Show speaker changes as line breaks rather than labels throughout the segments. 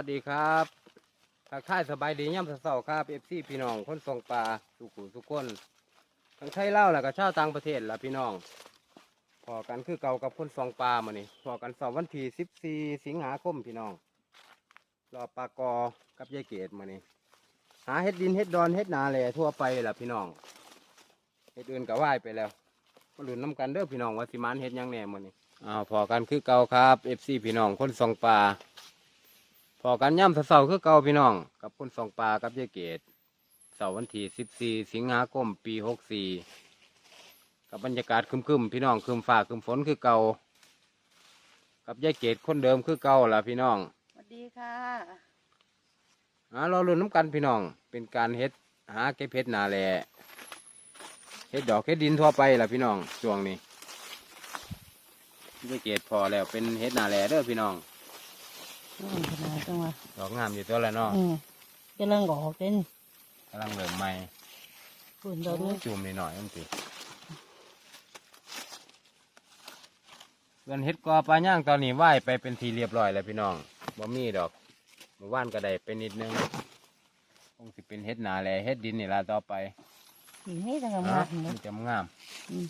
วัสดีครับทักทายสบายดีย่ำเสาๆครับเอฟซีพี่น้องคนส่งปลาสุขุสุกคนทั้งไทยเล่าแล้วก็ชาวต่างประเทศละพี่น้องพอกันคือเก่ากับคนส่งปลามานี่พอกันสอบวันที่สิบสี่สิงหาคมพี่น้องรอปลากอกับยายเกดมานี่หาเฮ็ดดินเฮ็ดดอนเฮ็ดนาแหล่ทั่วไปละพี่น้องเฮ็ดอื่นก็ว่ายไปแล้วมาลุ้นน้ำกันเด้อพี่น้องว่าสิมานเฮ็ดยังแหน่มานี่อ้าวพอกันคือเก่าครับเอฟซีพี่น้องคนส่งปลา พอกันย่ำเสาๆคือเก่าพี่น้อง กับคนสองปลากับยายเกดเสาร์วันที่สิบสี่สิงหาคมปีหกสี่กับบรรยากาศครึมๆพี่น้องครึมฟ้าครึมฝนคือเก่ากับยายเกดคนเดิมคือเก่าล่ะพี่น้อง
สวัสดีค่ะ
หารอรุ่นน้ำกันพี่น้อง เป็นการเฮ็ดหาเก็บเฮ็ดนาแลเฮ็ดดอกเฮ็ดดินทั่วไปล่ะพี่น้องช่วงนี้ยายเกดพอแล้วเป็นเฮ็ดนาแลเด้อพี่น้อง
อืมขนาดจังวะ
ดอกงามอยู่ตัวละเนาะ
อืมกำลังออกเป็น
กำลังเริ่มใหม่
ฝุ่นดอกนี้
จุ่มนิดหน่อยมันสิเพื่อนเฮ็ดกอปลาย่างตอนนี้ว่ายไปเป็นทีเรียบร้อยแล้วพี่น้องบ่มีดอกเมื่อวานก็ได้เป็นนิดนึงคงสิเป็นเฮ็ดหนาแหล่เฮ็ดดินนี่ละต่อไป
สีให้จังงา
อะ
มๆ
มั
นะ
นจะงาม
อืม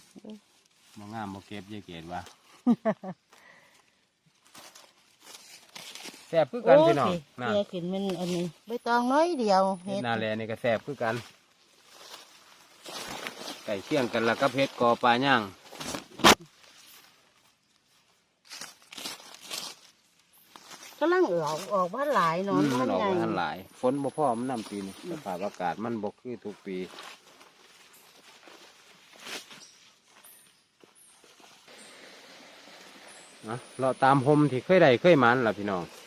บ่งามบ่เก็บเยายเกดว่า แซ่บคือกันพี่น้อง
โย
น่ะ
เกลือขึ้นมันอันนี้ใบตองน้อยเดียว
เฮ็ดหนาแหล่นี่ก็แซ่บคือกันไก่เคี่ยงกันละกับเฮ็ดกอปลาย่าง
กำลังออกออกว่าหลายเนอน
อืมมันออก
ใหญ่
มาทันหลาย ฝนบ่พอมันนำปีนี่สภาพอากาศมันบ่คือทุกปีนะเราตามหมที่เคยได้เคยมันล่ะพี่น้องกระ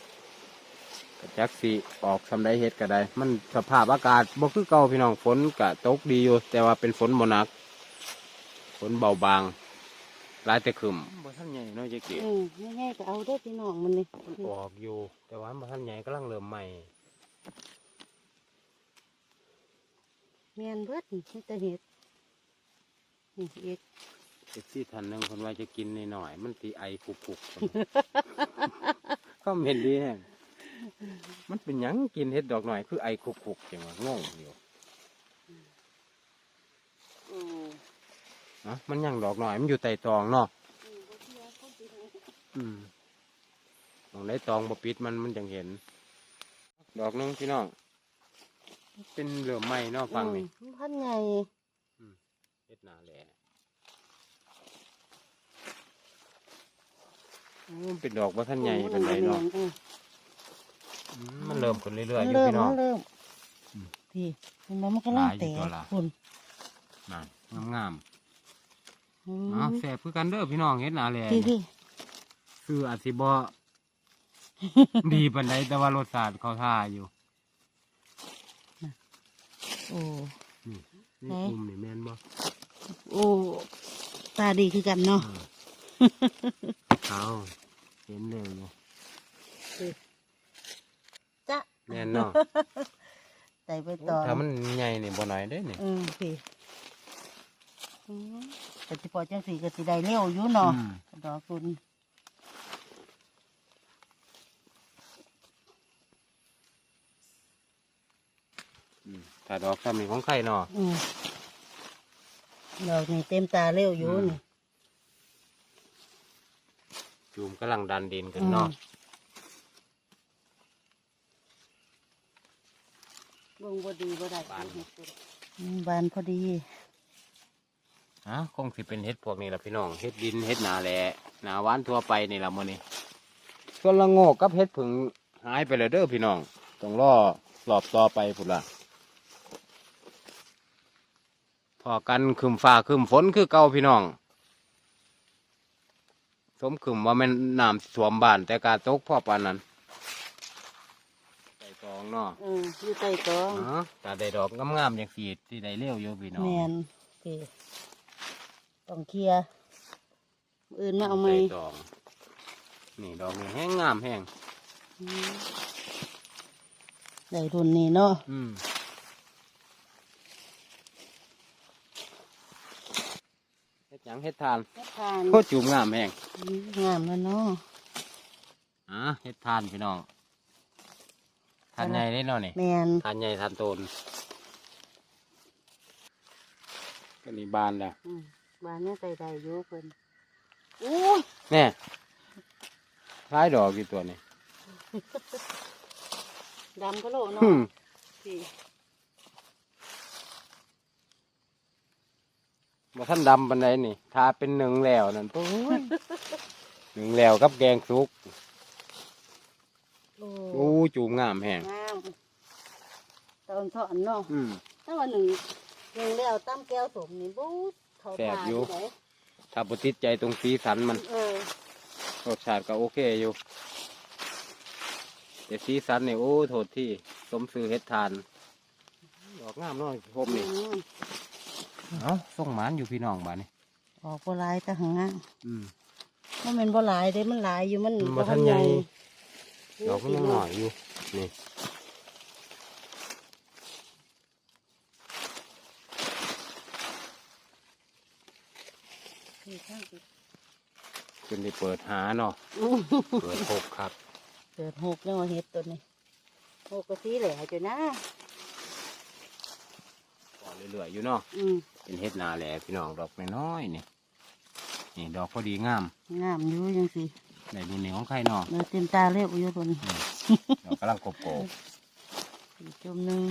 จักสีออกสำได้เฮ็ดก็ได้ มันสภาพอากาศบ่คือเก่าพี่น้องฝนกะตกดีอยู่ แต่ว่าเป็นฝนบ่หนัก ฝนเบาบางหลายแต่ขึ้นบ่ทันใหญ่เน้อยจะเกี่
อืมง่ายๆก็เอาได้อพี่น้องมันนี่
ออกอยู่ แต่ว่าบ่ทันใหญ่กำลังเริ่มใหม่
เมียนเบิดนี่แต่เห็ดนี่เอก
เอ็กซี่ทันหนึงคนว่าจะกินหน่อยๆมันตีไอคุกๆ ก็เห็นดีแฮง มันเป็นหยังกินเห็ดดอกหน่อยคือไอคุกๆจังว่างงอยู่
อืม
นะมันยังดอกหน่อยมันอยู่ใต้ตองเนาะ
อืมบ่เชื่อคนสิเห็น
อืมตองได้ตองบ่ปิดมันมันจังเห็น ดอกหนึงพี่น้องเป็นเหลือมไหม้เนาะฟังนี่
อืมพันใหญ่
เฮ็ดหนาแหล่โอ้มันเป็นดอกบ่ทันใหญ่เป็นไรเนาะ
อื ม
อืมมันเริ่มขึ้นเรื่อยๆอยู่
เริ่ม
พี่น้อง
มันเริ่ม
อืม
พี่เห็นไหมมันกำลัง
หลายอยู่
แต
ตัว
ก
ละ
คุณ
นั่นงาม
อื
ๆอ๋อ
ม
แซ่บคือกันเด้อพี่น้องเฮ็ดหนาแหล่
พี่พี่
คืออาจสิบ่ดีปานใดแต่ว่ารสชาติเขาท่าอยู่
โอ้
นี่
ไหน
นี่กลุ่มนี่แม่นบ่
โอ้ตาดีคือกันเนาะ
เขาเห็นเลยอยู่
จ้ะ
แม่นเนาะ
ใส่ไปต่อ
ถ้ามันใหญ่นี่บ่น้อยเด้นี่
อืมพี่อืมแต่ที่พอจังสีก็สิได้เร็วอยู่เนาะ
อืม
ดอกคุณ
อืมถ้าดอกซ้ำนี่ของใครเนาะ
อืมดอกนี่เต็มตาเร็วอยู่
อืม
นี่
จูมกำลังดันดินกันเนาะ
เบิ่งบ่ดีบ่ได้
บาน
อืมบานพอดี
ฮะคงสิเป็นเฮ็ดพวกนี้ล่ะพี่น้องเฮ็ดดินเฮ็ดนาแหละนาหวานทั่วไปนี่ล่ะมื้อนี้ส่วนละโงกกับเฮ็ดผึ่งหายไปแล้วเด้อพี่น้องต้องรอรอบต่อไปพุ่นล่ะพอกันคืมฟ้าคืมฝนคือเก่าพี่น้อง สมคืมว่าแม่นน้ำสวมบ้านแต่การตกพ่อปานนั้นใส่ตอง เนาะ
อืมอยู่ใต้ตอง
อ๋อตาได้ดอกงามๆอย่างสีที่ได้เลี้ยวอยู่พี่น้อง
แมนพี่ต้องเคลียร์อื่นมาเอาไหม
ใส่ตองนี่ดอกนี่แห้งงามแห้ง
อืมได้รุ่นนี้เนาะ
อืมเฮ็ดหยังเฮ็ดทาน
เฮ็ดทาน
โคตรจุ่มงามแห้ง
อืมงามแล้วเนาะ
อะเฮ็ดทานพี่น้อง ทานใหญ่ได้เนาะนี่
แมน
ทานใหญ่ทานโตนก็นี่บานแล้ว
อืมบ้านนี้ใส่ได้อยู่เพิ่นอู้ย
แน่คล้ายดอกกี่ตัวนี่
ดำก็โลเนาะ
อืม
พี่
มาท่านดำปันไดนี่ทาเป็นหนึ่งแล้วนั่นปุ้ยหนึ่งแล้วกับแกงซุก
โอ้
อู้จูมงามแห้ง
งามตอนทอนเนาะ
อืม
ถ้าวันหนึ่งหนึ่งแล้วตั้มแก้วสมนี่บู๊ดเขา
แซ่บ
ทา
อยู่
ไหน
ถ้าปติดใจตรงสีสันมัน
เออ
รสชาติก็โอเคอยู่แต่สีสันนี่โอ้โทษที่สมซื้อเฮ็ดทานดอกงามเน้อยพมนี่
อืม
เอ้าส่งหมานอยู่พี่น้องบ้านนี่
ออกบ่หลายแต่หางอะ
อืม
มันเป็นบ่หลายเด้มันหลายอยู่มัน
มันบ่ทันใหญ่
บ่
ดอกมันยังหน่อยอยู่นี่
นี่ข้างอีก
จนได้เปิดหาเนาะ
อื้อ
เปิดพบครับ
เกิดหกแล้วเห็ดตัวนี้หกก็สีแหล่จ้ะนะ
ก่อนเรื่อยๆอยู่เนาะ
อืม
เป็นเฮ็ดนาแหละพี่น้องดอกน้อยๆนี่นี่ดอกพอดีงาม
งามอยู่ยังสิ
ในรุ่นนี้ของใครเนาะ
เนื้อเต็มตาเรียบอยู่ตัวนี้
ดอกกำลังกบโกบ
อีกจุ่มหนึ่ง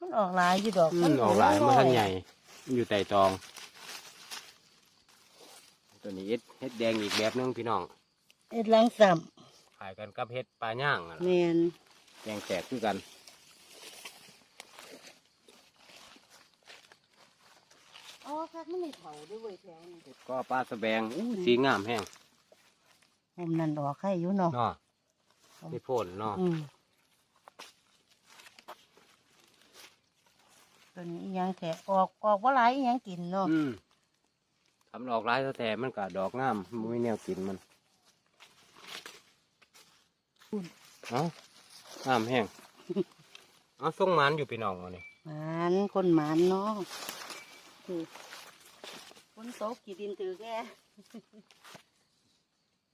มันออกหลายอยู่ดอก
มันออกหลายมันทันใหญ่มันอยู่ใต้ตอง ตัวนี้เฮ็ดเฮ็ดแดงอีกแบบหนึงพี่น้อง
เอ็ดหลังสัม
ขายกันกับเฮ็ดปลาย่างอะ
แมน
แดงแตกคือกัน
อ๋อ คักมันไม่เผาด้วยเว้ยแถวนี้
เฮ็ดก็ปลาสะแบงอู้สีงามแห้ง
ผมนั่นดอกไข่อยู่เนาะ
เนาะนี่โพ่นเนาะ
อืมตัวนี้อีหยังแถออกออกว่าหลายอีหยังกินเนาะ
อืมทำดอกร้ายแท้ๆมันก็ดอกงามมันไม่แนวกินมันเอ้างามแห้งเอาส่งหมันอยู่พี่น้องมาเนี่ย
หมานคนหมานเนาะ คือคนตกกี่ดินถือแก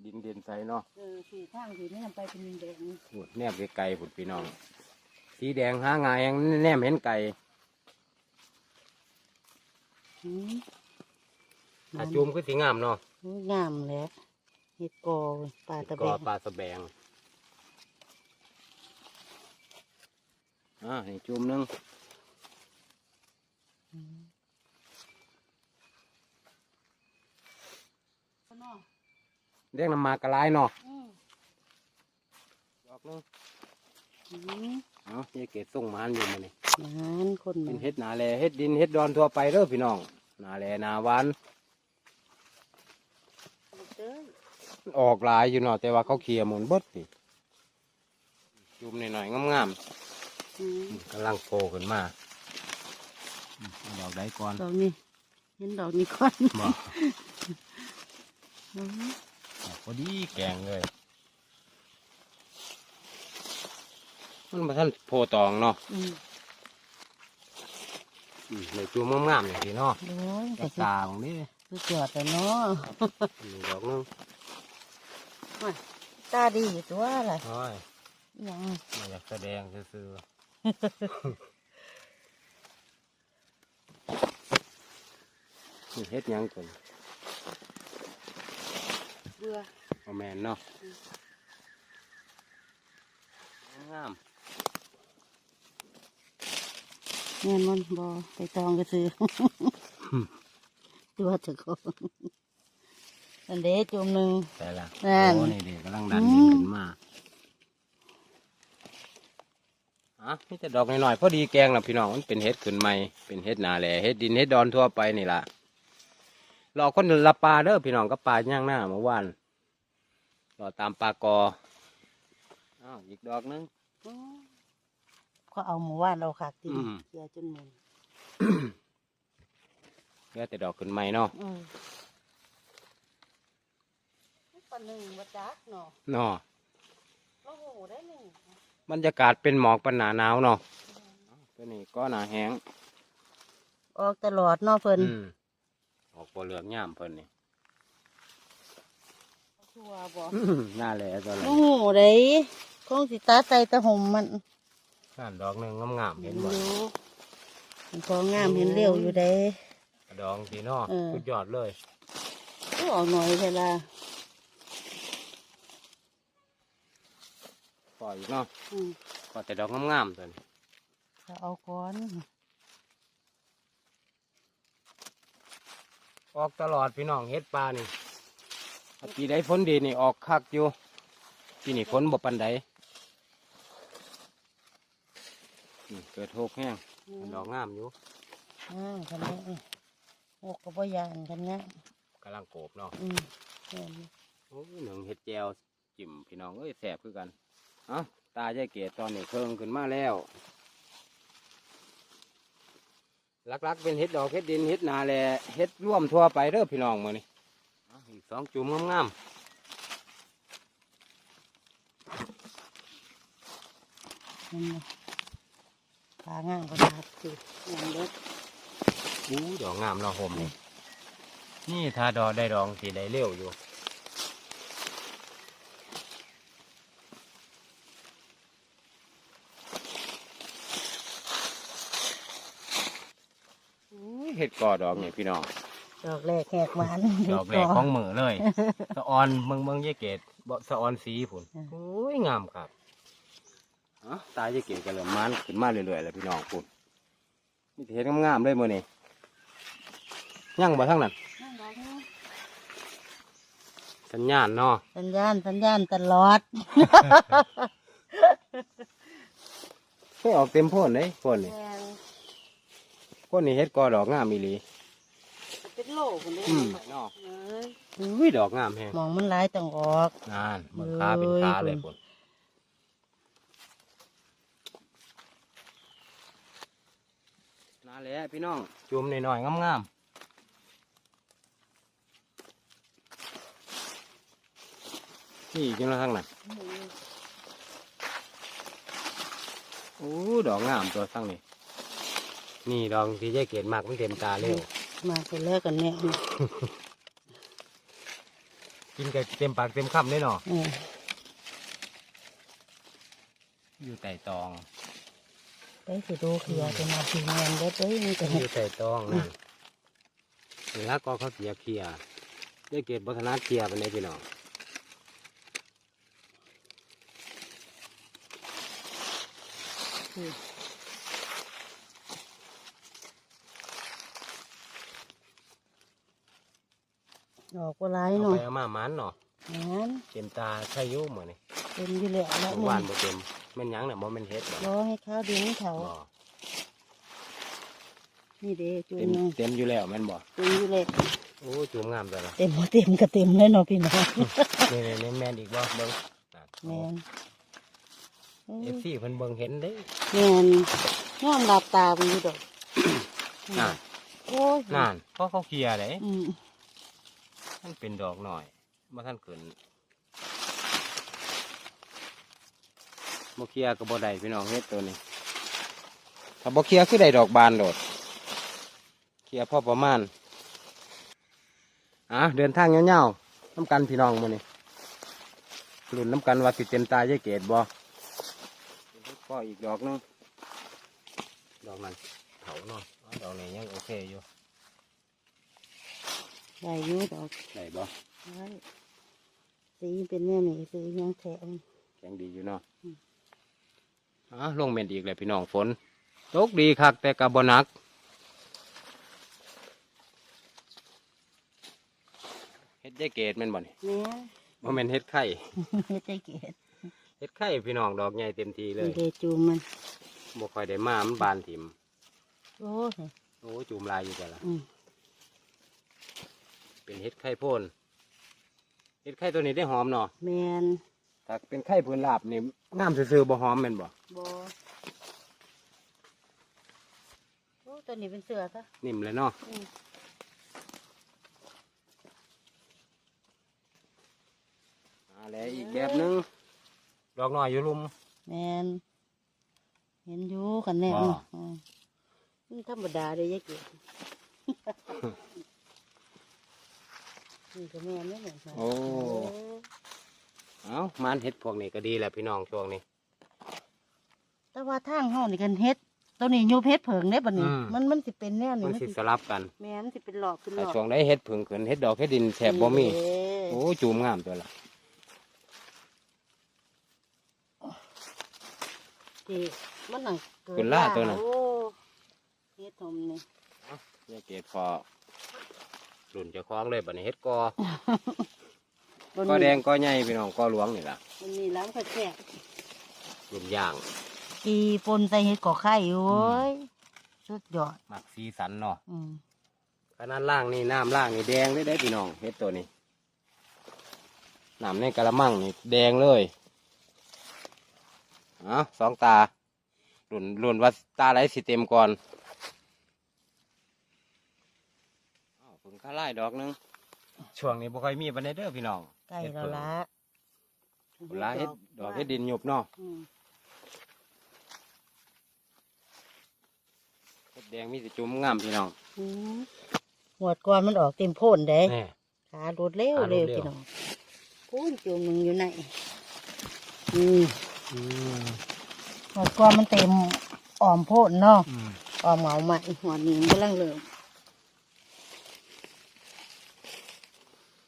ดินเด่นใสเนาะ
เออสี่ทางสี่นี่ไปเป็นดินแดง
พูดแนบไกลๆพุ่นพี่น้อง สีแดงหางายยังแนมเห็นไก่
อืม
ถ้าจุ่มก็สีงามเนาะ
งามแหล้วเห็ดกอเว้ยปลาตะเบ
ก็
ง
ปลาสะแบงอ่านี่จุ่มหนึง
อืมเนาะ
เรียกน้ำหมากกระไรเนาะ
อืม
ดอกหนึง
อืม
เอาเยเกศส่งหมันอยู่มาเนี่ย
หมานคนห
เป็
มานน
เฮ็ดนาแลเฮ็ดดินเฮ็ดดอนทั่วไปเด้อพี่น้องนาแลนาหวาน
เด้อ
ออกหลายอยู่เนาะแต่ว่าเขาเคลียร์หมุนเบิดนี่จุ่มหน่อยๆงาม
อืม
ๆกำลังโผล่ขึ้นมาอืมเอาดอกได้ก่อน
ดอกนี้เห็นดอกนี้ก่อน
บ่
อืม
พ อดีแกงเลย มันมาท่านโพตองเนาะ
อืม
อืมเลยจุ่มงามๆอย่างนี้เนาะ
โอ้ย
กระ
แต่
ตาของนี่
สุดยอดแต่เนาะ
นี่ดอกนึง
ตาดีตัวอะไร
โอ้ย
อิหยัง
ไม่อยากแสดงซื่อๆนี่เฮ็ดหยังก่อน
เบื่อ
เอาแมนเนาะงาม
เงินมันบอไปตองก็ซื้อ ตัวเถอะก็อันเดจุ่มหนึ่ง
แต่ละ
นั่น
โอ้นี่เด็กกำลังดัน
อื
ดิน
ม
ขึ้นมาอะนี่จะดอกหน่อยๆพอดีแกงนะพี่น้องมันเป็นเห็ดขึ้นใหม่เป็นเห็ดนาแหล่เห็ดดินเห็ดดอนทั่วไปนี่ล่ะรอคนละปลาเด้อพี่น้องก็ปลาย่างหน้าเมื่อวาน รอตามปลากออ้าวอีกดอกหนึง
ก็เอาหมูว่านเราขาดตี
อืม
เสียจนหมด
เหลือแต่ดอกขึ้นใหม่เนาะ
อืมปนหนึ่งมาจักเนาะ
เนาะ
โอ้โหได้หนึ่ง
บรรยากาศเป็นหมอกปันหนาหนาวเนาะตัวนี้ก็หนาแห้ง
ออกตลอดเนาะเพิ่น
อืมออกปลเหลืองย่ามเพิ่นนี่
ชัวบอก
อื้อหน้าแหล่ตัวเลย
โอ้โหได้คงสิตาใส่ตะหมมัน
นั่นดอกหนึ่งงามๆ
เห็
เห็
น
น
อ
บ่
ยู่มันของงามเห็นเร็วอยู่เด้
ดอกสีเนาะ
เออ
สุดยอดเลย
ก็ออกหน่อยเวลา
ปล่อยอีกเนาะ
อืม
ปล่อยแต่ดอกงามๆตัวนี้
ถ้าเอาก้อน
ออกตลอดพี่น้องเฮ็ดปลานี่ถ้า ปีใดฝนดีนี่ออกคักอยู่ปีนี้ฝนบ่ปันใดนี่เกิดโฮกแห้งดอกงามอยู่
อ่าคันนี้โอ้ก็บ่ยานคันนี้
กำลังโกบเนาะ
อืมเห็น
โอ้ยหนึ่งเฮ็ดแจวจิ้มพี่น้องเอ้ยแสบคือกันเอ้าตาใจเกตตอนนี้เคิงขึ้นมาแล้วลักๆเป็นเฮ็ดดอกเฮ็ดดินเฮ็ดนาแลเฮ็ดร่วมทั่วไปเด้อพี่น้องมื้อนี้เอาอีกสองจุ่มงาม
เห็นบ่ปลางามก็ทักสิอย่างเด็ด
ๆอู้ดอกงามเนาะผมนี่นี่ถ้าดอกได้ดอกสีได้เร็วอยู่อุ้ยเห็ดกอดอกนี่พี่น้อง
ดอกแรกแหกหวาน
ดอกแรกของมือเลยสะออนเมืองเมืองยายเกตบ่สะออนสีผุนโอ้ยงามครับอ๋อตายยายเกตก็เริ่มมันขึ้นมาเรื่อยๆแล้วพี่น้องพุ่นนี่เห็ดงามๆเลยมือนี่ยังบ่ทั้งนั้นสัญญาณเนาะ
สัญญาณสัญญาณตลอด
เพิ่ออกเต็มโพ่นเลยโพ่นนี่
แมน
โพ่นนี่เห็ดกอดอกงามอีหลี
เป็นโลคนนี้
อืม เนาะ
เอ้ย
อุ้ยดอกงามแฮง
มองมันหลายต้องออก
นานเมืองขาเป็นขาเลยพุ่นนั่นแหละพี่น้องจุ่มหน่อยๆงามๆนี่จังละทั้งนั้นโอ้ดอกงามตัวทั้งนี้นี่ดอกที่ยายเกดมากมันเต็มตาเร็ว
มาเสร็จแล้วกันเนี่ย
กินกับเต็มปากเต็มคำเลยเนาะ
เออ
อยู่ไต่ตอง
ไปสิดูเขียจะมาสีแมนเด็ดเอ้ยนี่ก็
อ
เห็ด
ยู่ไต่ตองนั่นเวลาก็เขาเกียเคลียร์ได้เกดบัฒนาเคลียร์ไปในพี่น้อง
ดอก หลาย
เอา
เนาะ
ไปเอามามันเนาะ
แมน
เต็มตาใช่อยุ่เหมือนนี่
เป็นอยู่แล้วแล้ว
เมื่อวานบ่เต็มแม่นหยังเนี่ยบ่แม่นเฮ็ดบ่
รอให้ข้าวดินเขา
บ่
นี่เด้จุ่
เต็
ม
ม
หนึ่ง
เต็มอยู่แล้วแม่นบ่
จุ่มอยู่แล้ว
โอ้จุ่มงามตัวละ
เต็มบ่เต็มก็เต็มเลยเนาะพี่น้อง
นี่นี่แม่นอีกบ่เบิ่ง
แมนเอ
เอ
อ
ฟซีเพิ่นเบิ่งเห็นเด้
แมนย่อมหลับตาเป็นอยู่ดอก
น่ะ
โอ้ย
นั่นเพราะเขาเคลียร์เด้
อืม
มันเป็นดอกหน่อยบ่ทันขึ้นบ่เคลียร์ก็บ่ได้พี่น้องเฮ็ดตัวนี้ถ้าบ่เคลียร์คือได้ดอกบานโดดเคลียร์พอประมาณอะเดินทางยาวๆน้ำกันพี่น้องมื้อนี้ลุ้นน้ำกันว่าสิเต็มตายายเกดบ่ก็อีกดอกหนึงดอกนั้นเถาเนาะอ๋อดอกนี้ยังโอเคอยู่
ได้อยู่ดอก
ได้บ่
ได้สีเป็นแน่นี่สียังแข็ง
แข็งดีอยู่เนาะ
อืม
อะลงเม็ดอีกเลยพี่น้องฝนตกดีคักแต่กับบหนักเฮ็ดยายเกดแม่นบ่นี่
แม่
บ่แม่นเฮ็ดไข่
เฮ็ดใจเกศ
เฮ็ดไข่พี่น้องดอกใหญ่เต็มทีเล
นี่
ย
เดจูมมัน
บ่ค่อยได้มามันบานถิ่ม
โอ้ย
โอ้จูมลายอยู่แต่ละ
อืม
เป็นเฮ็ดไข่โพ่นเฮ็ดไข่ตัวนี้ได้หอมเนาะ
แมน
ถ้าเป็นไข่พื้นลาบนี่งามซื่อๆบ่หอมแม่นบ่
บอโอ้ตัวนี้เป็นเสือซะ
นิ่มเลยเนาะ
อืม
อ่าแล้วอีกแบบหนึงดอกน้อยอยู่ลุม
แมนเห็นอยู่กันแน่
บ่
อืมนี่ธรรมดาเลยยายเกศ นี่ก็แม่นนี่แหละค่ะ
โอ้
เออ
เอ้ามันเฮ็ดพวกนี้ก็ดีแหละพี่น้องช่วงนี้
แต่ว่าทางห้องนี่กันเฮ็ดตัวนี้ยูเพชรเผิงได้ปะนี่
อืม
มันมันสิเป็นแนวนี้
มัน
มัน
สิ
สิ
สลับกัน
แม่นสิเป็นหลอกเป็นหล
แต่
อก
ช่วงได้เฮ็ดผึ่งขึ้นเฮ็ดดอกเฮ็ดดินแทบบ่มี
เด้
โอ้จูมงามตัวละ
ที่มันน่ะเกิด
ขึ้นล่าตัวน่ะ
โอ้เฮ็ดทมนี่
เนี่ยเกตพอ รุ่นเจะคล้าของเลยบัดนี้เฮ็ดกอ
บน
กอแดงกอใหญ่พี่น้องกอหลวงนี่ล่ะ
มันมีล้างข้าวแช่
รุ่นย่าง
กีปนใส่เฮ็ดก่อไข่โอ้ยสุดยอด
มักสีสันเนาะ
อืม
ขนาดล่างนี่น้ำล่างนี่แดงได้ได้พี่น้องเฮ็ดตัวนี้น้ำในกระมังนี่แดงเลยเอ๋อสองตารุ่นรุ่นว่าตาไหนสิเต็มก่อนอ้าวเพิ่ง ข้าไล่ดอกหนึงช่วงนี้บ่ค่อยมีปันไดเด้อพี่น้อง
ใกล้แล้วละ
เวลาเฮ็ดดอกเฮ็ดดินหยบเนาะ
อืม
เฮ็ดแดงมีสิจุ่มงามพี่น้อง
อืมหวดก่อนมันออกเต็มโพ่นเด้
แน่
ขาโดดเร็ว
ขาโดดเร็
เร็
ว
วพี่น้องพูนจูงมึงอยู่ไหนอืม
อืม
หวดก่อนมันเต็มอ่อมโพ่นเนาะ
อืม
อ่อมเหงาใหม่หัวนี้มันกำลังเริ่ม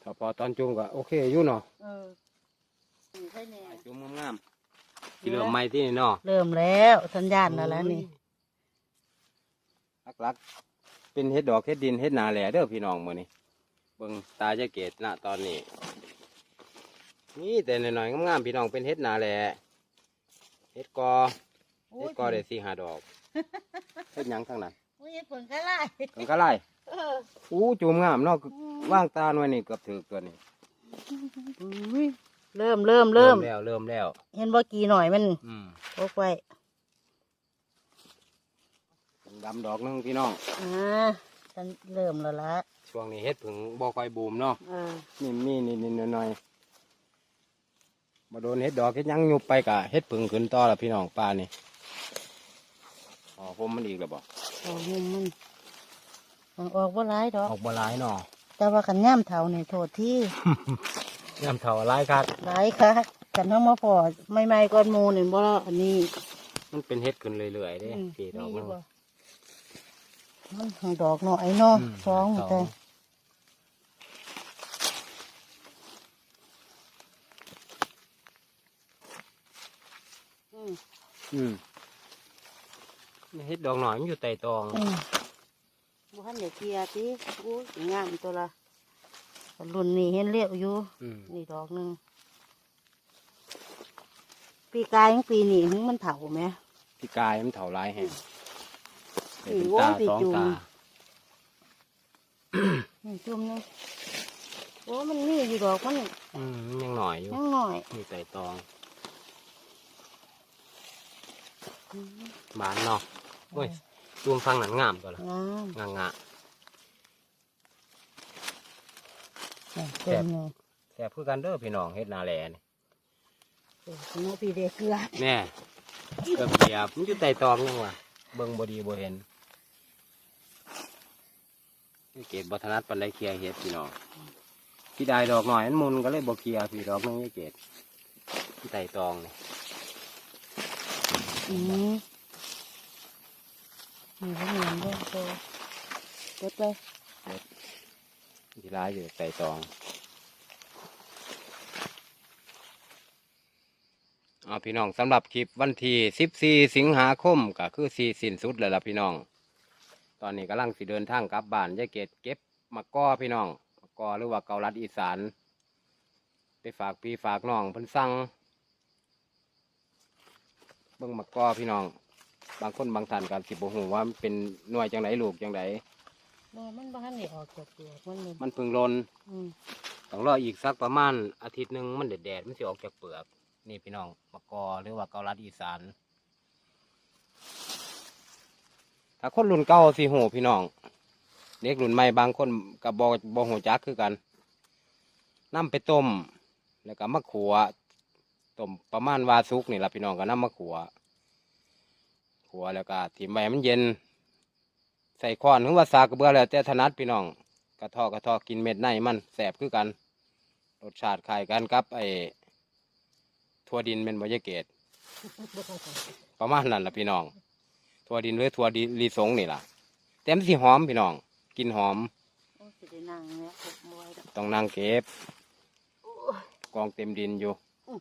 ถ้า พอตอนจุ่มก็โอเคอยู่เนาะ
เออใช่แน่
จุ่มงามๆที่เหลือใหม่ที่นี่เนาะ
เริ่มแล้วสัญญาณแล้วแล้วนี่
หลักๆเป็นเฮ็ดดอกเฮ็ดดินเฮ็ดนาแหล่เด้อพี่น้องมื้อนี้เบิ่งตาจะเกตณตอนนี้นี่แต่หน่อยๆงามๆพี่น้องเป็นเฮ็ดนาแหล่เฮ็ดกอเฮ็ดกอได้สี่ห้าดอกเฮ็ดหยังทั้งนั้น
อุ้ยผลกระไร
กันก็ไล่
เออ
อู้จุ่มงามเนาะว่างตาหน่อยนี่เกือบถึกตัวนี้
อุ้ยเริ่มเริ่มเริ่ม
แล้วเริ่มแล้ว
เห็นว่ากี่หน่อยมัน
อืม
โอ้ไว้
ดำดอกหนึงพี่น้อง
อ่าฉันเริ่มแล้วละ
ช่วงนี้เฮ็ดผึ่งบ่ค่อยบูมเนาะ
เออ
นี่มีนิดนิดหน่อยๆมาโดนเฮ็ดดอกเฮ็ดหยังยุบไปกะเฮ็ดผึ่งขึ้นต่อละพี่น้องป้านี่อ๋อผมมันอีกแล้วบ่
ออกมุมมันมัน ออกว่าร้ายดอก
ออกบ่หลายเนาะ
แต่ว่าขันย่ำเถาเนี่ยโทษที่
ยำเถาหลายคัก
ร้ายค่ะกันทั้งมาพอไม่ไม่ๆก้อนหมูเนี่ยบ่ละอันนี้
มันเป็นเฮ็ดขึ้นเรื่อยๆเด้
อืม
พี่ดอก
มี
มัน
บ่มันให้ดอกหน่อยเนาะ
อืม
สอง
สอง
แต่อืม
อืมนี่เฮ็ดดอกหน่อยมันอยู่ใต้ตอง
อืม บุหันเดี๋ยวเคลียร์สิโอ้ยงามตัวละรุ่นนี้เห็นเลี้ยวอยู่
อืม
นี่ดอกหนึ่งปีกายของปีนี้หึงมันเถาไหม
พี่กายมันเถาหลายแฮง
อื
เป็น
ม
ตา
โอ้ย
สอง
จุ่ม
ตา
นี่จุ่มหนึงโอ้มันมีอยู่ดอกมัน
อืมมันยังหน่อยอยู่
ยังหน่อย
อยู่ใต้ตองหวานเนาะโอ้ย รวมฟังหนันงามตัวละ
งาม
งางะ
นี่เต็มเลย
แซ่บคือกันเด้อพี่น้องเฮ็ดนาแลนี่
โอ้ยน้องปีเด็กเกลือ
แน่เกือบเหยียบมันอยู่ใต้ตองยังวะเบิ่งบ่ดีบ่เห็นนี่เกดบ่ถนัดปานใดเคลียร์เฮ็ดพี่น้องพี่ได้ดอกหน่อยมันมุนก็เลยบ่เคลียร์พี่ดอกหนึงนี่เกดที่ใต้ตองนี่
มนี่ก็เหมือนด้วยโตเปิดไป
ที่ร้ายอยู่ใต้ตองเอาพี่น้องสำหรับคลิปวันที่ 14 สิงหาคมก็คือสีสิ้นสุดแล้วล่ะพี่น้อง ตอนนี้กำลังสิเดินทางกลับบ้านยายเกดเก็บมะกอพี่น้องมะกอหรือว่าเกาลัดอีสานไปฝากพี่ฝากน้องเพิ่นสั่งเบิ่งมะกอพี่น้อง บางคนบางท่านก็สิบ่ฮู้ว่ามันเป็นหน่วยจังไดลูกจังได
บ่มันบ้านนี่ออกจากเปลือกมันเลย
มันเพิ่งลน
อืม
ต้องรออีกสักประมาณอาทิตย์หนึ่งมันแดดๆมันสิออกจากเปลือก นี่พี่น้องมะกอหรือว่าเกาลัดอีสานถ้าคนรุ่นเก่าสิโหพี่น้องเด็กรุ่นใหม่บางคนกับบอบอหูจักคือกันนำไปต้ม แล้วก็มะขัวต้มประมาณวาซุกนี่ละพี่น้องก็นำมะขัว ขัวแล้วก็ถิ่มใบมันเย็น ใส่ค้อนหรือว่าสากกระเบือแล้วแต่ถนัดพี่น้องกระเทอกระเทอกินเม็ดในมันแสบคือกันรสชาติคล้ายกันกับไอ้ทั่วดินเป็นบรยเกตประมาณนั้นล่ะพี่น้องทั่วดินหรือทั่วดินลีสงนี่ล่ะแต่มันสิหอมพี่น้องกลินหอม
โอ้สิได้นั่งเนี่ยครบมวยแล้ว
ต้องนั่งเก็บ
โอ้ย
กองเต็มดินอยู่
อืม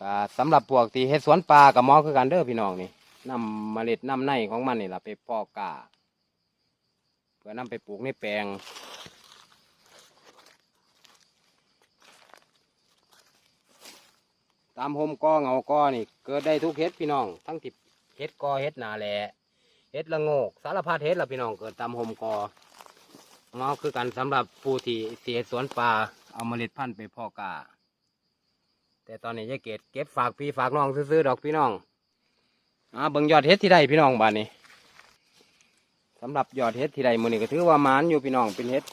ก็สำหรับพวกที่เฮ็ดสวนปลากับมอคือกันเด้อพี่น้องนี่นำเมล็ดนำในของมันนี่ล่ะไปพอกาเพื่อนำไปปลูกในแปลงตามโฮมกอเงากอนี่เกิดได้ทุกเฮ็ดพี่น้อง ทั้งที่เฮ็ดกอเฮ็ดนาแหละเฮ็ดละโงก สารพัดเฮ็ดล่ะพี่น้องเกิดตามโฮมกอเงาคือกันสำหรับผู้ที่เสียสวนปลาเอาเมล็ดพันธุ์ไปพอกา แต่ตอนนี้ยายเกดเก็บฝากพี่ฝากน้องซื้อๆดอกพี่น้องอ่าเบิ่งยอดเฮ็ดที่ใดพี่น้องบ้านนี้สำหรับยอดเฮ็ดที่ใดมื้อนี้ก็ถือว่ามานอยู่พี่น้องเป็นเฮ็ด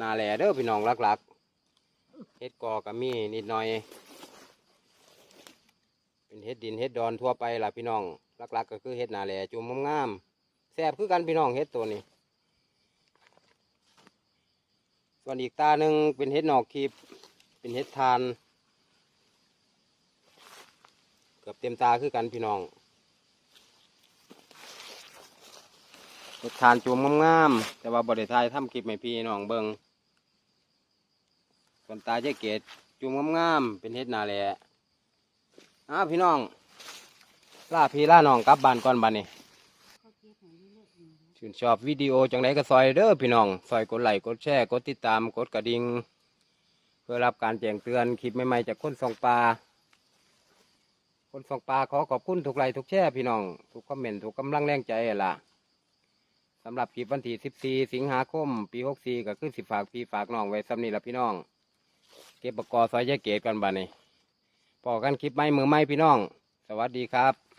นาแหล่เด้อพี่น้องหลักๆเฮ็ดกอก็มีนิดหน่อย เป็นเฮ็ดดินเฮ็ดดอนทั่วไปล่ะพี่น้องหลักๆ ก็คือเฮ็ดนาแหล่จุ่มงามๆแซ่บคือกันพี่น้องเฮ็ดตัวนี้ส่วนอีกตาหนึ่งเป็นเฮ็ดนอกคีบเป็นเฮ็ดทาน เกือบเต็มตาคือกันพี่น้องเฮ็ดทานจุ่มงามๆแต่ว่าบริทายทำคลิปให้พี่น้องเบิงส่วนตาเจ๊เกตจุ่มงามๆเป็นเฮ็ดนาแหละอ้าพี่น้องล่าพี่ล่าน้องกลับบ้านก่อนบ้านนี้
เขาเก็บให้เรื่อยๆอยู่นะ
ชื่นชอบวิดีโอจังไรก็ซอยเด้อพี่น้องซอยกดไลค์กดแชร์กดติดตามกดกระดิ่งเพื่อรับการแจ้งเตือนคลิปใหม่ๆจากคนส่องปลา คนส่งปลาขอขอบคุณทุกไลค์ทุกแชร์พี่น้อง ทุกคอมเมนต์ทุกกำลังแรงใจล่ะสำหรับคลิปวันที่ 14 สิงหาคม ปี 64 ก็คือสิฝากพี่ฝากน้องไว้สำนีละพี่น้อง เก็บประกอซอยแยกเกตกันบ้านี้พอกันคลิปไม่มือไม่พี่น้อง สวัสดีครับ